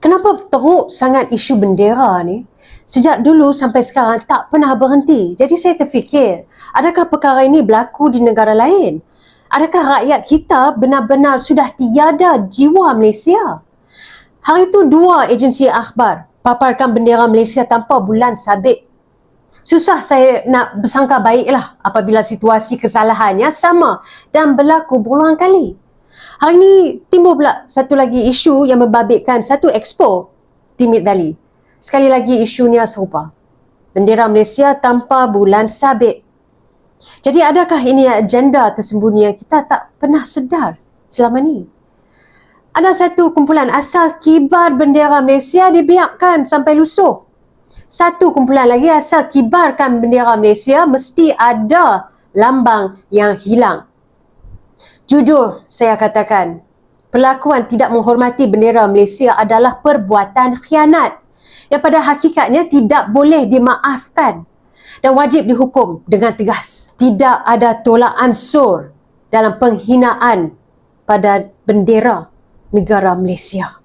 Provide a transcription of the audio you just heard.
Kenapa teruk sangat isu bendera ni? Sejak dulu sampai sekarang tak pernah berhenti. Jadi saya terfikir, adakah perkara ini berlaku di negara lain? Adakah rakyat kita benar-benar sudah tiada jiwa Malaysia? Hari itu dua agensi akhbar paparkan bendera Malaysia tanpa bulan sabit. Susah saya nak bersangka baiklah apabila situasi kesalahannya sama dan berlaku berulang kali. Hari ini timbul pula satu lagi isu yang membabitkan satu expo di Mid Valley. Sekali lagi isunya serupa. Bendera Malaysia tanpa bulan sabit. Jadi adakah ini agenda tersembunyi yang kita tak pernah sedar selama ni? Ada satu kumpulan asal kibar bendera Malaysia dibiarkan sampai lusuh. Satu kumpulan lagi asal kibarkan bendera Malaysia mesti ada lambang yang hilang. Jujur saya katakan, perlakuan tidak menghormati bendera Malaysia adalah perbuatan khianat yang pada hakikatnya tidak boleh dimaafkan dan wajib dihukum dengan tegas. Tidak ada tolak ansur dalam penghinaan pada bendera negara Malaysia.